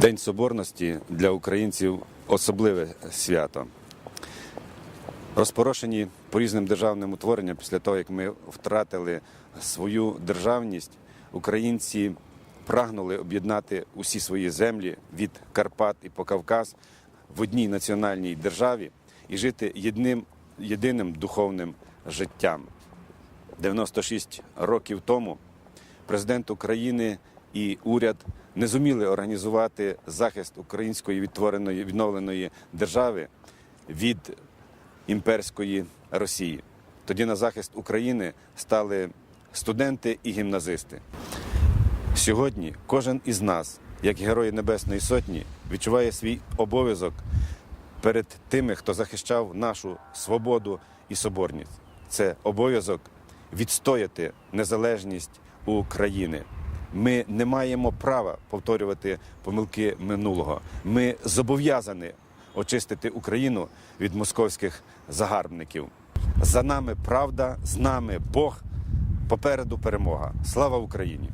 День Соборності для українців особливе свято. Розпорошені по різним державним утворенням після того, як ми втратили свою державність, українці прагнули об'єднати усі свої землі від Карпат і по Кавказ в одній національній державі і жити єдним, єдиним духовним життям. 96 років тому президент України і уряд не зуміли організувати захист української відтвореної відновленої держави від імперської Росії. Тоді на захист України стали студенти і гімназисти. Сьогодні кожен із нас, як герої Небесної Сотні, відчуває свій обов'язок перед тими, хто захищав нашу свободу і соборність. Це обов'язок відстояти незалежність України. Ми не маємо права повторювати помилки минулого. Ми зобов'язані очистити Україну від московських загарбників. За нами правда, з нами Бог. Попереду перемога. Слава Україні!